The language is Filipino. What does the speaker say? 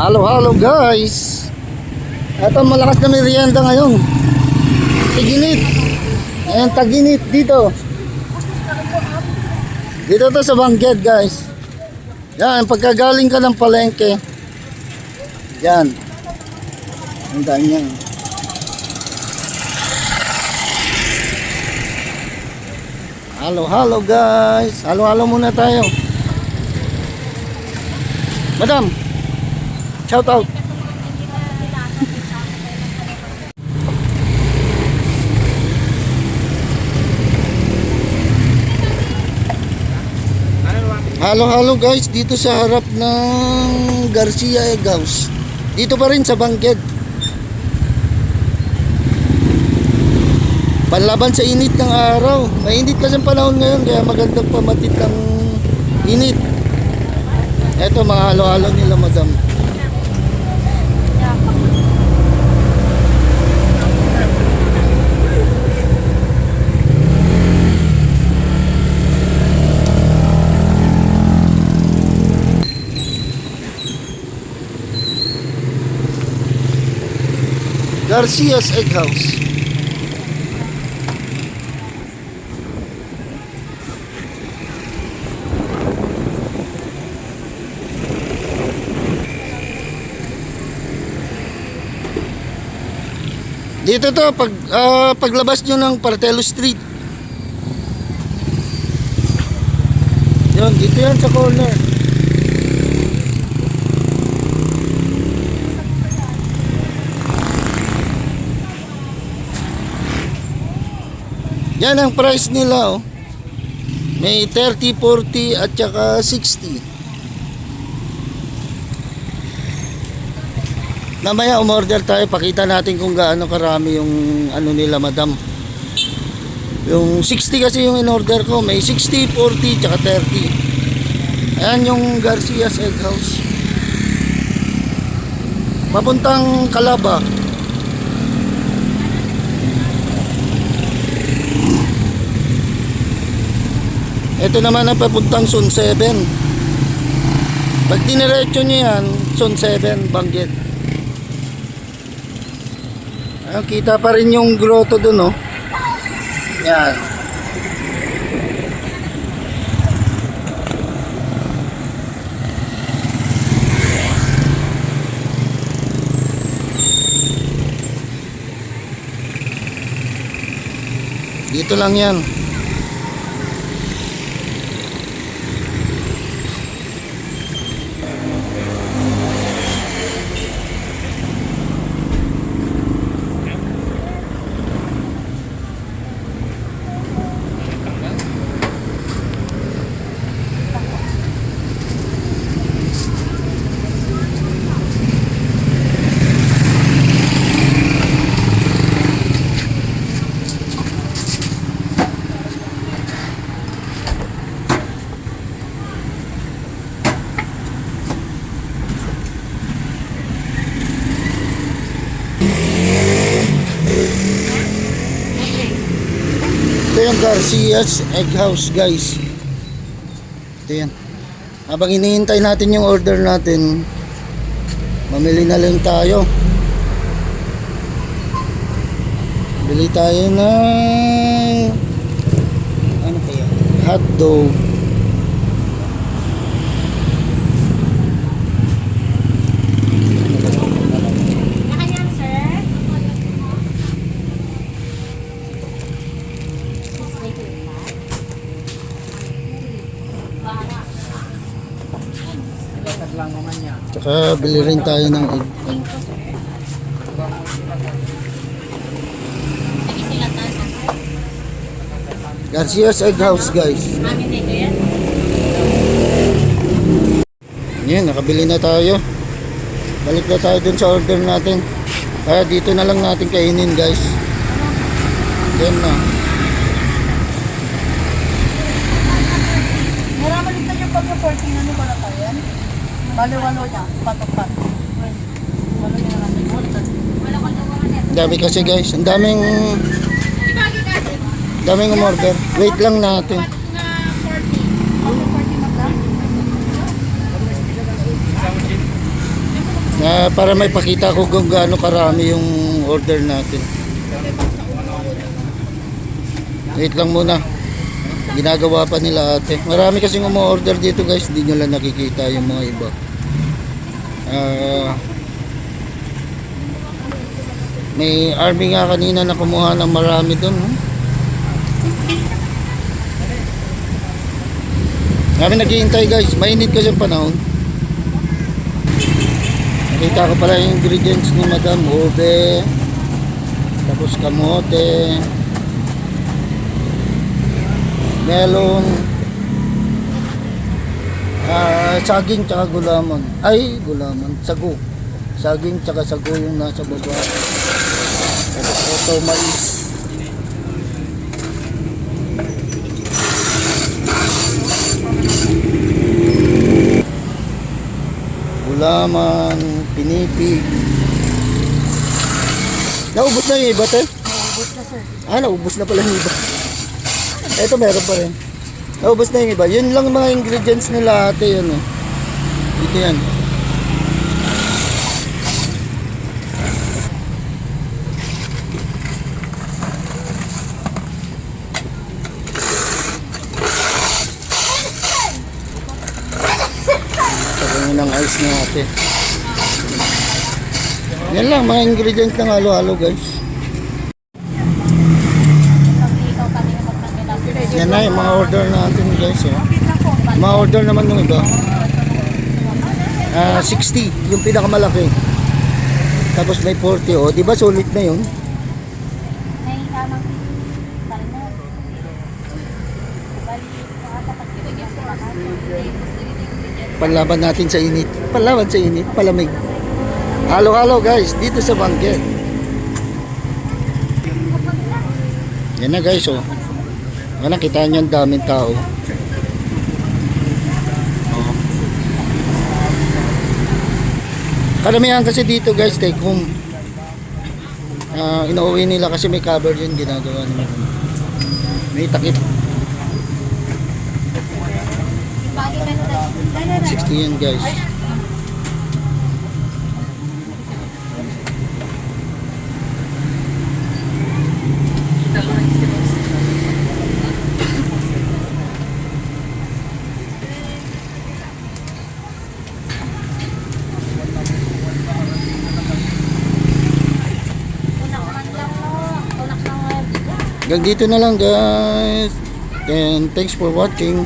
Halo, halo guys. Ito malakas na merienda ngayon. Tiginit. Ayan, taginit dito. Dito to sa Bangged guys. Yan, pagkagaling ka ng palengke. Yan. Ang dami yan. Halo, halo guys. Halo, halo muna tayo. Madam, shout out. Halo, halo guys. Dito sa harap ng Garcia Egg House. Dito pa rin sa Bangged. Panlaban sa init ng araw. Mainit kasi ang panahon ngayon kaya magandang pamatit ng init. Eto mga halo-halo nila madam. Garcia's Egg House. Dito to pag ah, paglabas nyo ng Partelo Street. Yun, dito yan sa corner. Yan ang price nila oh. May 30, 40 at saka 60. Mamaya umorder tayo, pakita natin kung gaano karami yung ano nila madam. Yung 60 kasi yung in-order ko, may 60, 40, tsaka 30. Ayan yung Garcia's Egg House. Papuntang Calaba. Ito naman ang papuntang Sun 7. Pag diniretso nyo yan, Sun 7, Banggit. Ayun, kita pa rin yung grotto dun, oh. Yan. Dito lang yan. Yung Garcia's Egg House guys. Ito yan. Habang iniintay natin yung order natin, mamili na lang tayo. Bili tayo ng ano kaya? Hot dog. Tsaka bili rin tayo ng egg. Garcia's Egg House guys. Yan. Nakabili na tayo. Balik na tayo dun sa order natin. Kaya dito na lang natin kainin guys. Yan na. Naraman dito yung pag-reporting ano ba na tayo yan? Niya, patopat. Walo niya. Wala ko nawakan yan. Ang dami kasi guys. Ang daming daming umorder. Wait lang natin. Na 40. Pag-reporting na lang? Na para may pakita ko kung gaano karami yung order natin. Wait lang muna. Ginagawa pa nila ate. Marami kasing umu-order dito guys. Hindi nyo lang nakikita yung mga iba. Ah... may army nga kanina na kumuha ng marami doon. Hmm? Kami naghihintay guys. Mainit kasi ang panahon. Nakita ko pala yung ingredients ni Madam Ube. Tapos kamote. Melon. Ah, saging tsaka gulaman. Ay, gulaman. Sago. Saging tsaka sago yung nasa baba. Tapos ito mais. Gulaman, pinipig. Naubos na yung iba, te? Naubos na sir. Ah, naubos na pala yung iba. Ito meron pa rin. Naubos na yung iba. Yun lang mga ingredients nila ate yun oh. Ito yan. Sabi ng ice na ate. Yan lang, mga ingredients ng halo-halo guys. Pag-ikaw kami kapag nagkailangan. Yan na yung mga order natin guys. Oh. Mga order naman ng iba. Ah, 60, yung pinakamalaki. Tapos may 40, oh. Di ba sulit na yun? Panlaban natin sa init. Panlaban sa init, palamig. Halo-halo guys, dito sa Banggit. Yan na guys, oh. Ano, kita nyo ang daming tao. Karamihan kasi dito guys, take home. Ah, inuwi nila kasi may cover yun ginagawa nila. May takip. Bali ka na 60 yan guys. Hanggang dito na lang guys. And thanks for watching.